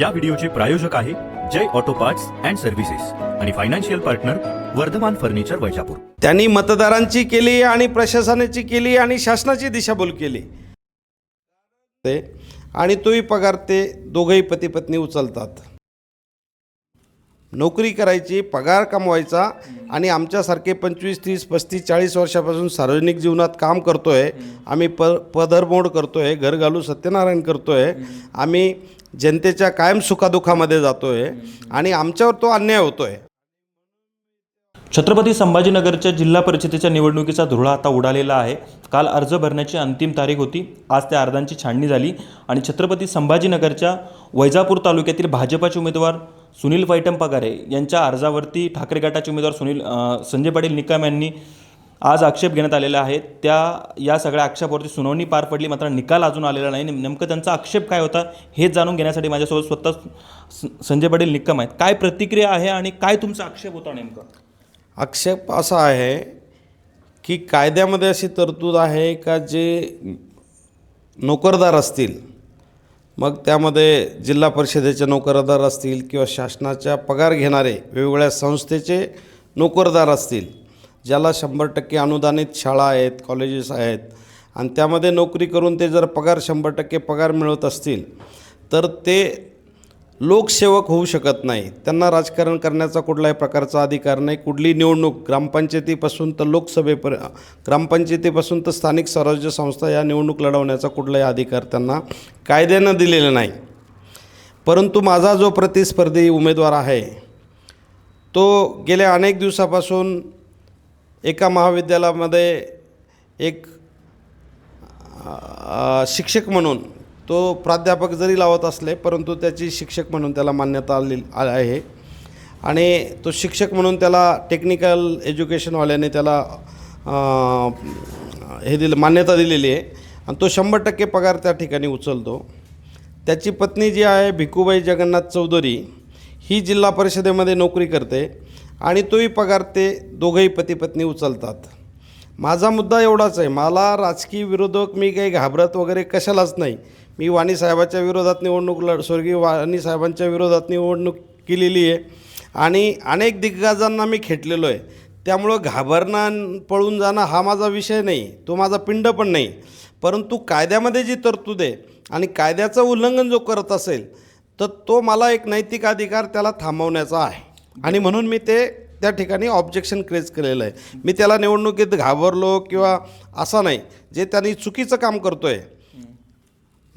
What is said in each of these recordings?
या व्हिडिओचे प्रायोजक आहे Jai auto parts and services आणि financial partner Vardhaman furniture Vaijapur. त्यांनी मतदारांची केली आणि प्रशासनाची केली आणि शासनाची दिशाभूल केली. ते आणि तोही पगार ते दोघंही पती पत्नी उचलतात. नोकरी करायची पगार कमवायचा आणि आमच्यासारखे पंचवीस तीस पस्तीस चाळीस वर्षापासून सार्वजनिक जीवनात काम करतो आहे आम्ही प पदरमोड आहे घर घालू सत्यनारायण करतो आहे आम्ही जनतेच्या कायम सुखादुखामध्ये जातोय आणि आमच्यावर तो अन्याय होतोय. छत्रपती संभाजीनगरच्या जिल्हा परिषदेच्या निवडणुकीचा धुळा आता उडालेला आहे. काल अर्ज भरण्याची अंतिम तारीख होती. आज त्या अर्जांची छाणणी झाली आणि छत्रपती संभाजीनगरच्या वैजापूर तालुक्यातील भाजपाचे उमेदवार सुनील पैठण पगारे यांच्या अर्जावरती ठाकरे गटाचे उमेदवार सुनील संजय पाटील निकम यांनी आज आक्षेप घेण्यात आलेला आहे त्या या सगळ्या आक्षेपावरती सुनावणी पार पडली मात्र निकाल अजून आलेला नाही. नेमकं त्यांचा आक्षेप काय होता हे जाणून घेण्यासाठी माझ्यासोबत स्वतः संजय पाटील निकम आहेत. काय प्रतिक्रिया आहे आणि काय तुमचा आक्षेप होता नेमका? आक्षेप असा आहे की कायद्यामध्ये अशी तरतूद आहे का जे नोकरदार असतील मग त्यामध्ये जिल्हा परिषदेचे नोकरदार असतील किंवा शासनाच्या पगार घेणारे वेगवेगळ्या संस्थेचे नोकरदार असतील ज्याला शंभर टक्के अनुदानित शाळा आहेत कॉलेजेस आहेत आणि त्यामध्ये नोकरी करून ते जर पगार शंभर टक्के पगार मिळवत असतील तर ते लोकसेवक होऊ शकत नाही. त्यांना राजकारण करण्याचा कुठलाही प्रकारचा अधिकार नाही. कुठली निवडणूक ग्रामपंचायतीपासून तर लोकसभेपर ग्रामपंचायतीपासून तर स्थानिक स्वराज्य संस्था या निवडणूक लढवण्याचा कुठलाही अधिकार त्यांना कायद्यानं दिलेला नाही. परंतु माझा जो प्रतिस्पर्धी उमेदवार आहे तो गेल्या अनेक दिवसापासून एका महाविद्यालयामध्ये एक शिक्षक म्हणून तो प्राध्यापक जरी लावत असले परंतु त्याची शिक्षक म्हणून त्याला मान्यता आली आहे. आणि तो शिक्षक म्हणून त्याला टेक्निकल एज्युकेशनवाल्याने त्याला हे दिलं मान्यता दिलेली आहे. आणि तो शंभर टक्के पगार त्या ठिकाणी उचलतो. त्याची पत्नी जी आहे भिकूबाई जगन्नाथ चौधरी ही जिल्हा परिषदेमध्ये नोकरी करते. आणि तोही पगार ते दोघंही पती पत्नी उचलतात. माझा मुद्दा एवढाच आहे. मला राजकीय विरोधक मी काही घाबरत वगैरे कशालाच नाही. मी वाणीसाहेबाच्या विरोधात निवडणूक लढ स्वर्गीय वाणी साहेबांच्या विरोधात निवडणूक केलेली आहे. आणि अनेक दिग्गजांना मी खेटलेलो आहे. त्यामुळं घाबरणं पळून जाणं हा माझा विषय नाही. तो माझा पिंड पण नाही. परंतु कायद्यामध्ये जी तरतूद आहे आणि कायद्याचं उल्लंघन जो करत असेल तर तो मला एक नैतिक अधिकार त्याला थांबवण्याचा आहे. आणि म्हणून मी ते त्या ठिकाणी ऑब्जेक्शन क्रेज केलेलं आहे. मी त्याला निवडणुकीत घाबरलो किंवा असा नाही जे त्यांनी चुकीचं काम करतो आहे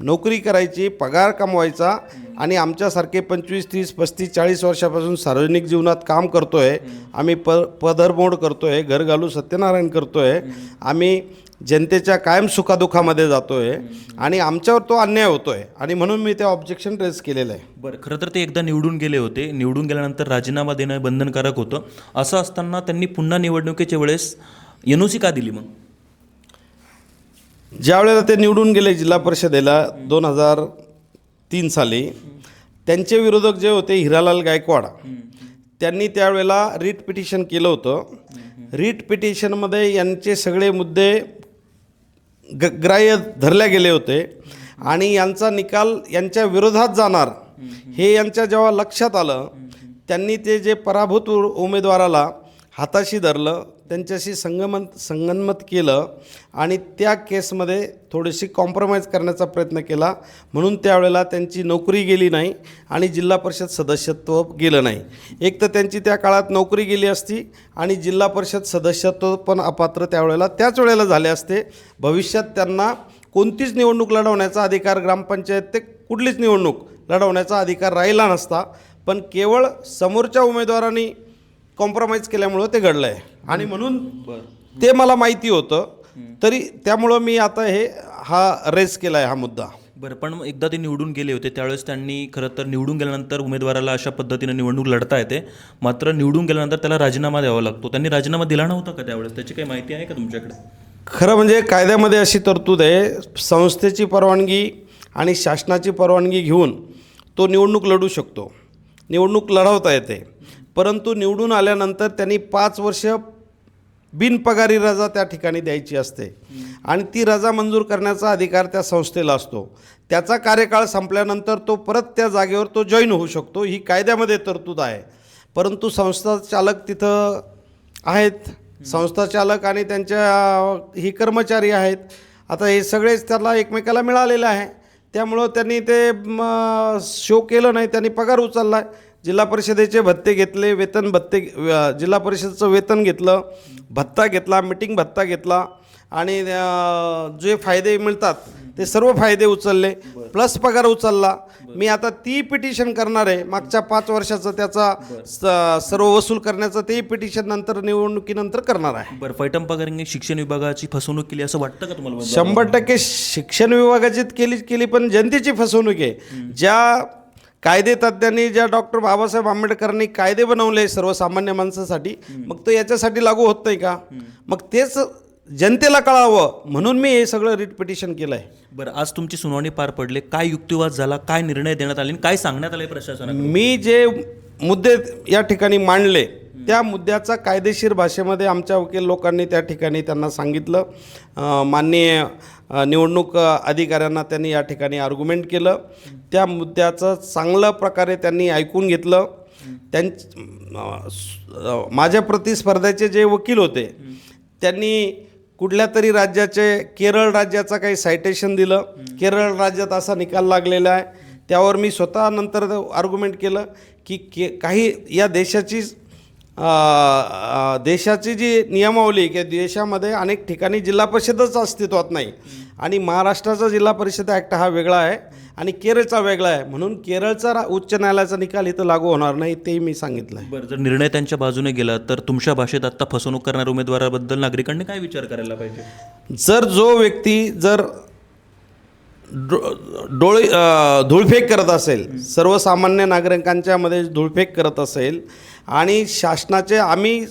नोकरी करायची पगार कमवायचा आणि आमच्यासारखे पंचवीस तीस पस्तीस चाळीस वर्षापासून सार्वजनिक जीवनात काम करतो आहे आम्ही प पदरमोड करतो आहे घर घालू सत्यनारायण करतो आहे आम्ही जनतेच्या कायम सुखादुखामध्ये जातो आहे आणि आमच्यावर तो अन्याय होतो आहे आणि म्हणून मी ते ऑब्जेक्शन रेज केलेलं आहे. बरं खरं तर ते एकदा निवडून गेले होते. निवडून गेल्यानंतर राजीनामा देणं बंधनकारक होतं. असं असताना त्यांनी पुन्हा निवडणुकीच्या वेळेस एन ओ सी का दिली मग? ज्या वेळेला ते निवडून गेले जिल्हा परिषदेला दोन हजार तीन साली त्यांचे विरोधक जे होते हिरालाल गायकवाड त्यांनी त्यावेळेला रीट पिटिशन केलं होतं. रीट पिटिशनमध्ये यांचे सगळे मुद्दे ग ग्राह्य धरले गेले होते आणि यांचा निकाल यांच्या विरोधात जाणार हे यांच्या जेव्हा लक्षात आलं त्यांनी ते जे पराभूत उमेदवाराला हाताशी धरलं त्यांच्याशी संगमत संगनमत केलं आणि त्या केसमध्ये थोडीशी कॉम्प्रोमाइज करण्याचा प्रयत्न केला. म्हणून त्यावेळेला त्यांची नोकरी गेली नाही आणि जिल्हा परिषद सदस्यत्व गेलं नाही. एक तर त्यांची त्या काळात नोकरी गेली असती आणि जिल्हा परिषद सदस्यत्व पण अपात्र त्यावेळेला त्याच वेळेला झाले असते. भविष्यात त्यांना कोणतीच निवडणूक लढवण्याचा अधिकार ग्रामपंचायत ते कुठलीच निवडणूक लढवण्याचा अधिकार राहिला नसता. पण केवळ समोरच्या उमेदवारांनी कॉम्प्रोमाइज केल्यामुळं ते घडलं आहे आणि म्हणून ते मला माहिती होतं. तरी त्यामुळं मी आता हे हा रेस केला आहे हा मुद्दा. बरं पण एकदा ते निवडून गेले होते त्यावेळेस त्यांनी खरं तर निवडून गेल्यानंतर उमेदवाराला अशा पद्धतीनं निवडणूक लढता येते. मात्र निवडून गेल्यानंतर त्याला राजीनामा द्यावा लागतो. त्यांनी राजीनामा दिला नव्हता का त्यावेळेस? त्याची काही माहिती आहे का तुमच्याकडे? खरं म्हणजे कायद्यामध्ये अशी तरतूद आहे संस्थेची परवानगी आणि शासनाची परवानगी घेऊन तो निवडणूक लढू शकतो. निवडणूक लढवता येते. परंतु निवडून आल्यानंतर त्यांनी पाच वर्ष बिनपगारी रजा त्या ठिकाणी द्यायची असते. आणि ती रजा मंजूर करण्याचा अधिकार त्या संस्थेला असतो. त्याचा कार्यकाळ संपल्यानंतर तो परत त्या जागेवर तो जॉईन होऊ शकतो. ही कायद्यामध्ये तरतूद आहे. परंतु संस्था चालक तिथं आहेत. संस्था चालक आणि त्यांच्या ही कर्मचारी आहेत. आता हे सगळेच त्याला एकमेकाला मिळालेलं आहे. त्यामुळं त्यांनी ते शो केलं नाही. त्यांनी पगार उचलला आहे जिल्हा परिषदेचे भत्ते घेतले वेतन भत्ते जिल्हा परिषदेचं वेतन घेतलं भत्ता घेतला मिटिंग भत्ता घेतला आणि जे फायदे मिळतात ते सर्व फायदे उचलले प्लस पगार उचलला. मी आता ती पिटिशन करणार आहे. मागच्या पाच वर्षाचं त्याचा स- सर्व वसूल करण्याचं ते पिटिशन नंतर निवडणुकीनंतर करणार आहे. बरं फैटम पगारांनी शिक्षण विभागाची फसवणूक केली असं वाटतं का तुम्हाला? शंभर टक्के शिक्षण विभागाची केली केली पण जनतेची फसवणूक आहे. ज्या कायदे तज्ज्ञांनी ज्या डॉक्टर बाबासाहेब आंबेडकरांनी कायदे बनवले सर्वसामान्य माणसासाठी मग तो याच्यासाठी लागू होत नाही का? मग तेच जनतेला कळावं म्हणून मी हे सगळं रिट पिटिशन केलं आहे बरं आज तुमची सुनावणी पार पडले. काय युक्तिवाद झाला काय निर्णय देण्यात आले आणि काय सांगण्यात आले प्रशासनाकडून? मी जे मुद्दे या ठिकाणी मांडले त्या मुद्द्याचा कायदेशीर भाषेमध्ये आमच्या वकील लोकांनी त्या ठिकाणी त्यांना सांगितलं. माननीय निवडणूक अधिकाऱ्यांना त्यांनी या ठिकाणी आर्ग्युमेंट केलं. त्या मुद्द्याचं चांगलं प्रकारे त्यांनी ऐकून घेतलं. त्यां माझ्या प्रतिस्पर्ध्याचे जे वकील होते त्यांनी कुठल्या तरी राज्याचे केरळ राज्याचा काही सायटेशन दिलं. केरळ राज्यात असा निकाल लागलेला आहे. त्यावर मी स्वतः नंतर आर्ग्युमेंट केलं की के काही या देशाची देशाची जी नियमावली की देशामध्ये अनेक ठिकाणी जिल्हा परिषदच अस्तित्वात नाही. आणि महाराष्ट्राचा जिल्हा परिषद ॲक्ट हा वेगळा आहे आणि केरळचा वेगळा आहे. म्हणून केरळचा रा- उच्च न्यायालयाचा निकाल इथं लागू होणार नाही तेही मी सांगितलं आहे बरं जर निर्णय त्यांच्या बाजूने गेला तर तुमच्या भाषेत आत्ता फसवणूक करणाऱ्या उमेदवाराबद्दल नागरिकांनी काय विचार करायला पाहिजे? जर जो व्यक्ती जर डो डोळे धूळफेक करत असेल सर्वसामान्य नागरिकांच्या मध्ये धूळफेक करत असेल आणि शासनाचे आम्ही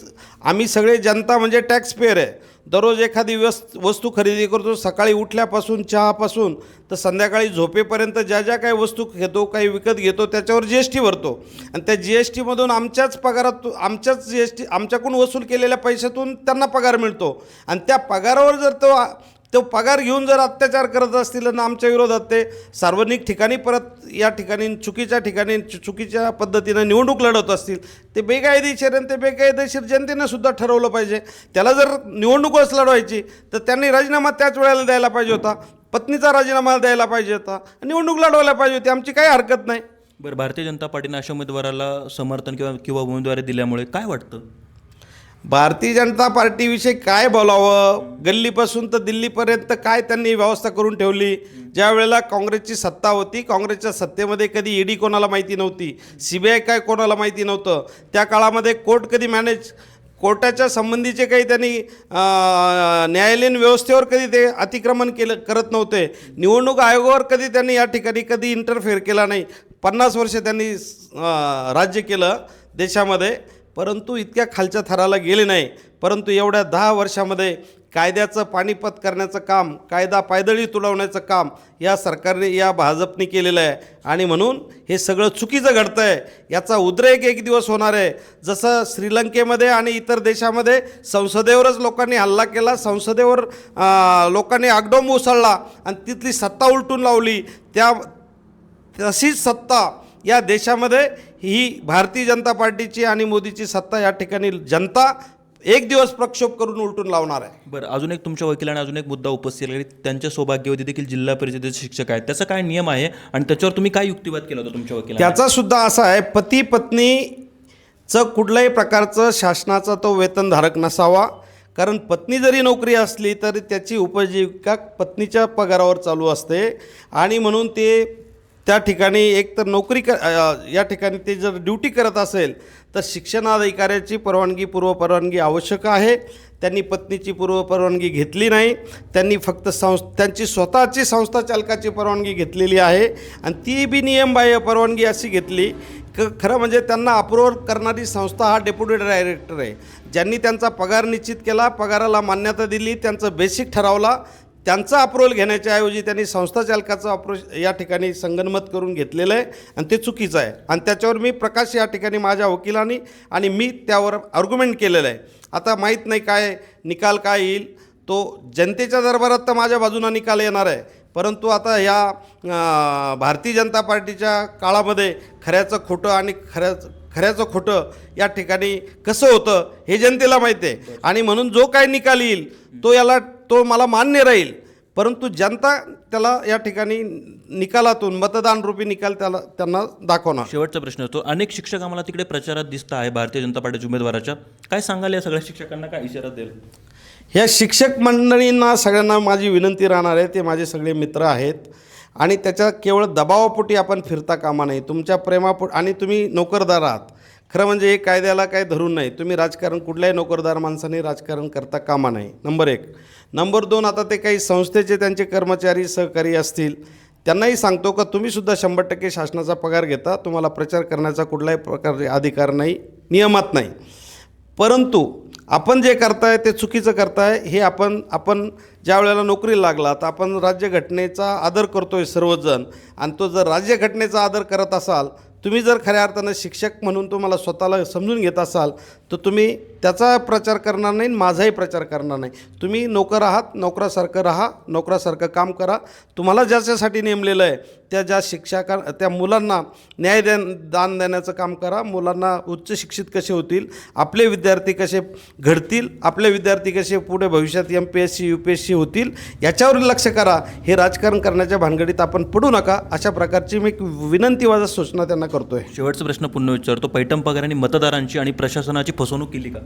आम्ही सगळे जनता म्हणजे टॅक्स पेअर आहे. दररोज एखादी वस वस्तू खरेदी करतो सकाळी उठल्यापासून चहापासून तर संध्याकाळी झोपेपर्यंत ज्या ज्या काही वस्तू घेतो काही विकत घेतो त्याच्यावर जी एस टी भरतो. आणि त्या जी एस टीमधून आमच्याच पगारात आमच्याच जी एस टी आमच्याकडून वसूल केलेल्या पैशातून त्यांना पगार मिळतो. आणि त्या पगारावर जर तो तो पगार घेऊन जर अत्याचार करत असतील ना आमच्या विरोधात ते सार्वजनिक ठिकाणी परत या ठिकाणी चुकीच्या ठिकाणी चु- चुकीच्या पद्धतीनं निवडणूक लढवत असतील ते बेकायदेशीर आणि ते बेकायदेशीर जनतेनं सुद्धा ठरवलं पाहिजे. त्याला जर निवडणूकच लढवायची तर त्यांनी राजीनामा त्याच वेळेला द्यायला पाहिजे होता. पत्नीचा राजीनामा द्यायला पाहिजे होता. निवडणूक लढवायला पाहिजे होती. आमची काही हरकत नाही. बरं भारतीय जनता पार्टीने अशा उमेदवाराला समर्थन किंवा किंवा उमेदवारी दिल्यामुळे काय वाटतं? भारतीय जनता पार्टीविषयी काय बोलावं? गल्लीपासून तर दिल्लीपर्यंत काय त्यांनी व्यवस्था करून ठेवली? ज्या वेळेला काँग्रेसची सत्ता होती काँग्रेसच्या सत्तेमध्ये कधी ईडी कोणाला माहिती नव्हती सी बी आय काय कोणाला माहिती नव्हतं त्या काळामध्ये कोर्ट कधी मॅनेज कोर्टाच्या संबंधीचे काही त्यांनी न्यायालयीन व्यवस्थेवर कधी ते अतिक्रमण केलं करत नव्हते. निवडणूक आयोगावर कधी त्यांनी या ठिकाणी कधी इंटरफेअर केला नाही. पन्नास वर्ष त्यांनी राज्य केलं देशामध्ये. परंतु इतक्या खालच्या थराला गेले नाही. परंतु एवढ्या दहा वर्षामध्ये कायद्याचं पाणीपत करण्याचं काम कायदा पायदळी तुडवण्याचं काम या सरकारने या भाजपने केलेलं आहे. आणि म्हणून हे सगळं चुकीचं घडतं आहे याचा उद्रेक एक दिवस होणार आहे. जसं श्रीलंकेमध्ये आणि इतर देशामध्ये संसदेवरच लोकांनी हल्ला केला संसदेवर लोकांनी आगडोंब उसळला आणि तिथली सत्ता उलटून लावली. त्या तशीच सत्ता या देशामध्ये ही भारतीय जनता पार्टीची आणि मोदीची सत्ता या ठिकाणी जनता एक दिवस प्रक्षोभ करून उलटून लावणार आहे. बरं अजून एक तुमच्या वकिलाने अजून एक मुद्दा उपस्थित केला की त्यांच्या सौभाग्यवती देखील जिल्हा परिषदेचे शिक्षक आहेत. त्याचा काय नियम आहे आणि त्याच्यावर तुम्ही काय युक्तिवाद केला होता तुमच्या वकिला त्याचा सुद्धा असा आहे पती पत्नीचं कुठल्याही प्रकारचं शासनाचा तो वेतनधारक नसावा. कारण पत्नी जरी नोकरी असली तरी त्याची उपजीविका पत्नीच्या पगारावर चालू असते. आणि म्हणून ते त्या ठिकाणी एक तर नोकरी क या ठिकाणी ते जर ड्युटी करत असेल तर शिक्षणाधिकाऱ्याची परवानगी पूर्व परवानगी आवश्यक आहे. त्यांनी पत्नीची पूर्व परवानगी घेतली नाही. त्यांनी फक्त संस् त्यांची स्वतःची संस्था चालकाची परवानगी घेतलेली आहे. आणि ती बी नियमबाह्य परवानगी अशी घेतली क खरं म्हणजे त्यांना अप्रूव्हल करणारी संस्था हा डेप्युटी डायरेक्टर आहे. ज्यांनी त्यांचा पगार निश्चित केला पगाराला मान्यता दिली त्यांचं बेसिक ठरवला त्यांचा अप्रुव्हल घेण्याच्या ऐवजी त्यांनी संस्था चालकाचं या ठिकाणी संगनमत करून घेतलेलं आहे आणि ते चुकीचं आहे. आणि त्याच्यावर मी प्रकाश या ठिकाणी माझ्या वकिलांनी आणि मी त्यावर आर्ग्युमेंट केलेलं आहे. आता माहीत नाही काय निकाल काय येईल तो जनतेच्या दरबारात तर माझ्या बाजूनं निकाल येणार आहे. परंतु आता ह्या भारतीय जनता पार्टीच्या काळामध्ये खऱ्याचं खोटं आणि खऱ्याचं खऱ्याचं खोटं या ठिकाणी कसं होतं हे जनतेला माहीत आहे. आणि म्हणून जो काय निकाल येईल तो याला तो मला मान्य राहील. परंतु जनता त्याला या ठिकाणी निकालातून मतदान रूपी निकाल त्याला त्यांना दाखवणार. शेवटचा प्रश्न होतो. अनेक शिक्षक आम्हाला तिकडे प्रचारात दिसत आहे भारतीय जनता पार्टीच्या उमेदवाराच्या. काय सांगाल या सगळ्या शिक्षकांना? काय इशारा देईल ह्या शिक्षक मंडळींना सगळ्यांना माझी विनंती राहणार आहे. ते माझे सगळे मित्र आहेत. आणि त्याच्या केवळ दबावापोटी आपण फिरता कामा नाही तुमच्या प्रेमापोट आणि तुम्ही नोकरदार आहात. खरं म्हणजे हे कायद्याला काय धरून नाही. तुम्ही राजकारण कुठल्याही नोकरदार माणसाने राजकारण करता कामा नाही नंबर एक. नंबर दोन आता ते काही संस्थेचे त्यांचे कर्मचारी सहकारी असतील त्यांनाही सांगतो का तुम्हीसुद्धा शंभर टक्के शासनाचा पगार घेता तुम्हाला प्रचार करण्याचा कुठलाही प्रकारचे अधिकार नाही नियमात नाही. परंतु आपण जे करताय ते चुकीचं करताय हे आपण आपण ज्या वेळेला नोकरीला लागला तर आपण राज्यघटनेचा आदर करतोय सर्वजण. आणि तो जर राज्यघटनेचा आदर करत असाल तुम्ही जर खऱ्या अर्थानं शिक्षक म्हणून तुम्हाला स्वतःला समजून घेत असाल तर तुम्ही त्याचा प्रचार करणार नाही आणि माझाही प्रचार करणार नाही. तुम्ही नोकर आहात नोकरासारखं राहा नोकरासारखं काम करा. तुम्हाला ज्याच्यासाठी नेमलेलं आहे त्या ज्या शिक्षका त्या मुलांना न्याय द्या दान देण्याचं काम करा. मुलांना उच्च शिक्षित कसे होतील? आपले विद्यार्थी कसे घडतील? आपले विद्यार्थी कसे पुढे भविष्यात M P S C U P S C होतील? याच्यावर लक्ष करा. हे राजकारण करण्याच्या भानगडीत आपण पडू नका. अशा प्रकारची मी एक विनंती माझा सूचना त्यांना करतोय. शेवटचा प्रश्न पुन्हा विचारतो. पैठण पगारांनी मतदारांची आणि प्रशासनाची फसवणूक केली का?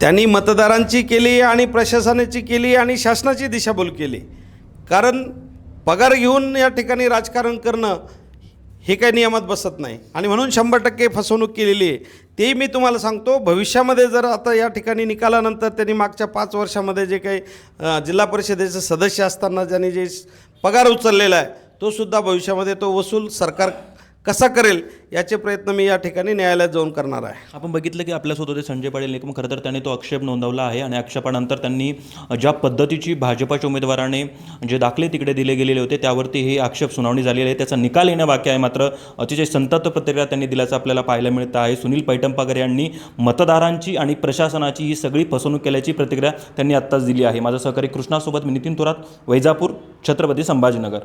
त्यांनी मतदारांची केली आणि प्रशासनाची केली आणि शासनाची दिशाभूल केली. कारण पगार घेऊन या ठिकाणी राजकारण करणं हे काही नियमात बसत नाही. आणि म्हणून शंभर टक्के फसवणूक केलेली आहे. तेही मी तुम्हाला सांगतो भविष्यामध्ये जर आता या ठिकाणी निकालानंतर त्यांनी मागच्या पाच वर्षामध्ये जे काही जिल्हा परिषदेचे सदस्य असताना ज्यांनी जे पगार उचललेला आहे तो सुद्धा भविष्यामध्ये तो वसूल सरकार कसा करेल याचे प्रयत्न मी या ठिकाणी न्यायालयात जाऊन करणार आहे. आपण बघितलं की आपल्यासोबत होते संजय पाटील निकम. खरं तर त्यांनी तो आक्षेप नोंदवला आहे आणि आक्षेपानंतर त्यांनी ज्या पद्धतीची भाजपाच्या उमेदवाराने जे दाखले तिकडे दिले गेलेले होते त्यावरती हे आक्षेप सुनावणी झालेली आहे. त्याचा निकाल येणं बाकी आहे मात्र अतिशय संतप्त प्रतिक्रिया त्यांनी दिल्याचं आपल्याला पाहायला मिळतं आहे. सुनील पैठणपाकर यांनी मतदारांची आणि प्रशासनाची ही सगळी फसवणूक केल्याची प्रतिक्रिया त्यांनी आत्ताच दिली आहे. माझा सहकारी कृष्णासोबत मी नितीन थोरात वैजापूर छत्रपती संभाजीनगर.